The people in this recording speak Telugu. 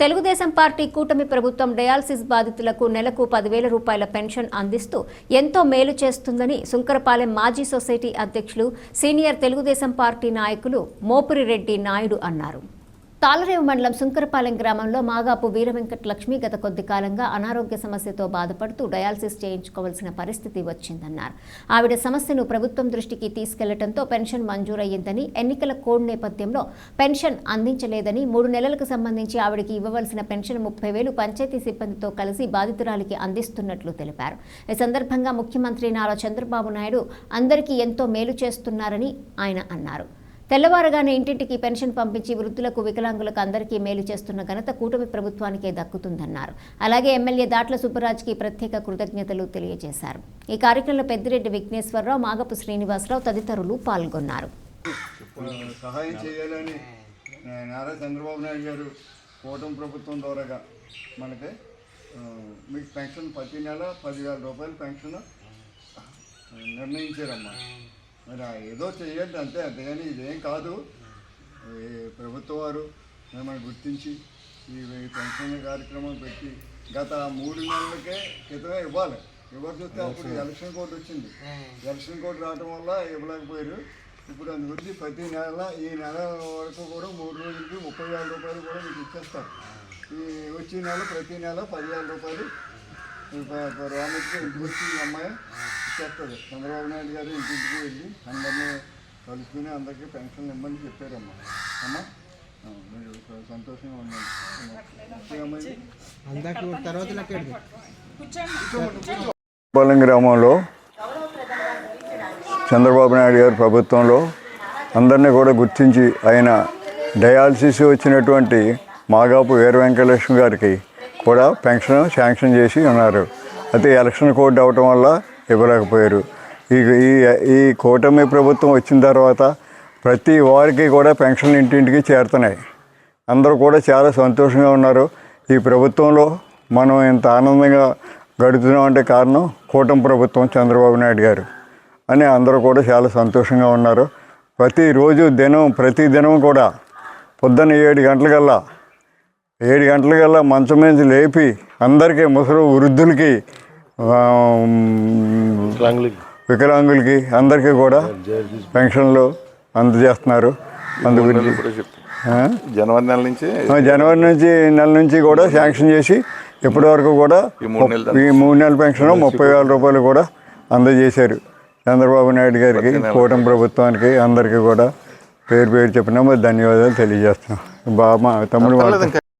తెలుగుదేశం పార్టీ కూటమి ప్రభుత్వం డయాలసిస్ బాధితులకు నెలకు పదివేల రూపాయల పెన్షన్ అందిస్తూ ఎంతో మేలు చేస్తుందని సుంకరపాలెం మాజీ సొసైటీ అధ్యక్షులు సీనియర్ తెలుగుదేశం పార్టీ నాయకులు మోపురిరెడ్డి నాయుడు అన్నారు. తాళరేవు మండలం సుంకరపాలెం గ్రామంలో మాగాపు వీరవెంకట లక్ష్మి గత కొద్ది కాలంగా అనారోగ్య సమస్యతో బాధపడుతూ డయాలసిస్ చేయించుకోవాల్సిన పరిస్థితి వచ్చిందన్నారు. ఆవిడ సమస్యను ప్రభుత్వం దృష్టికి తీసుకెళ్ళడంతో పెన్షన్ మంజూరయ్యిందని ఎన్నికల కోడ్ నేపథ్యంలో పెన్షన్ అందించలేదని మూడు నెలలకు సంబంధించి ఆవిడకి ఇవ్వవలసిన పెన్షన్ ముప్పై వేలు పంచాయతీ సిబ్బందితో కలిసి బాధితురాలికి అందిస్తున్నట్లు తెలిపారు. ఈ సందర్భంగా ముఖ్యమంత్రి నారా చంద్రబాబు నాయుడు అందరికీ ఎంతో మేలు చేస్తున్నారని ఆయన అన్నారు. తెల్లవారుగానే ఇంటింటికి పెన్షన్ పంపించి వృద్ధులకు వికలాంగులకు అందరికీ మేలు చేస్తున్న ఘనత కూటమి ప్రభుత్వానికే దక్కుతుందన్నారు. అలాగే ఎమ్మెల్యే దాట్ల సుబ్బరాజ్కి ప్రత్యేక కృతజ్ఞతలు తెలియజేశారు. ఈ కార్యక్రమంలో పెద్దిరెడ్డి విఘ్నేశ్వరరావు మాగపు శ్రీనివాసరావు తదితరులు పాల్గొన్నారు. సహాయం చేయాలని నారా చంద్రబాబు నాయుడు గారు కూటమి ప్రభుత్వం ద్వారాగా మనకి మీకు పెన్షన్ ప్రతి నెల పదివేల రూపాయలు పెన్షన్ నిర్ణయించారమ్మా. మరి ఏదో చేయండి అంతే అంతేగాని ఇదేం కాదు. ఈ ప్రభుత్వం వారు మిమ్మల్ని గుర్తించి ఈ పెన్షన్ కార్యక్రమం పెట్టి గత మూడు నెలలకే క్రితమే ఇవ్వాలి. ఎవరు చూస్తే అప్పుడు ఎలక్షన్ కోడ్ వచ్చింది. ఎలక్షన్ కోడ్ రావడం వల్ల ఇవ్వలేకపోయారు. ఇప్పుడు అందు గురించి ప్రతి నెల ఈ నెల వరకు కూడా మూడు రోజులకి ముప్పై వేల రూపాయలు కూడా మీకు ఇచ్చేస్తారు. ఈ వచ్చే నెల ప్రతి నెల పదివేల రూపాయలు. రామకి ఇంటికి వచ్చి ఈ అమ్మాయి. ఇచ్చేస్తుంది చంద్రబాబు నాయుడు గారు ఇంటింటికి వెళ్ళి అందరినీ కలుసుకుని అందరికీ పెన్షన్ ఇమ్మని చెప్పారమ్మా. అమ్మా మీరు సంతోషంగా లెక్కెడదు పాలెం గ్రామంలో చంద్రబాబు నాయుడు గారి ప్రభుత్వంలో అందరినీ కూడా గుర్తించి ఆయన డయాలసిస్ వచ్చినటువంటి మాగాపు వీర వెంకటలక్ష్మి గారికి కూడా పెన్షన్ శాంక్షన్ చేసి ఉన్నారు. అయితే ఎలక్షన్ కోడ్ అవటం వల్ల ఇవ్వలేకపోయారు. ఈ ఈ ఈ కూటమి ప్రభుత్వం వచ్చిన తర్వాత ప్రతి వారికి కూడా పెన్షన్లు ఇంటింటికి చేరుతున్నాయి. అందరూ కూడా చాలా సంతోషంగా ఉన్నారు. ఈ ప్రభుత్వంలో మనం ఇంత ఆనందంగా గడుపుతున్నాం అంటే కారణం కూటమి ప్రభుత్వం చంద్రబాబు నాయుడు గారు. అని అందరూ కూడా చాలా సంతోషంగా ఉన్నారు. ప్రతిరోజు దినం ప్రతి దినం కూడా పొద్దున్న ఏడు గంటలకల్లా ఏడు గంటలకల్లా మంచం మీద లేపి అందరికీ ముసలి వృద్ధులకి వికలాంగులకి. అందరికీ కూడా పెన్షన్లు అందజేస్తున్నారు. అందు గురించి ఆ? జనవరి నెల నుంచి జనవరి నుంచి నెల నుంచి కూడా శాంక్షన్ చేసి ఇప్పటి వరకు కూడా ఈ మూడు నెలలు పెన్షన్ ముప్పై వేల రూపాయలు కూడా అందజేశారు. చంద్రబాబు నాయుడు గారికి కూటమి ప్రభుత్వానికి అందరికీ కూడా పేరు పేరు చెప్పినా మరి ధన్యవాదాలు తెలియజేస్తున్నాం. బాబా తమ్ముడు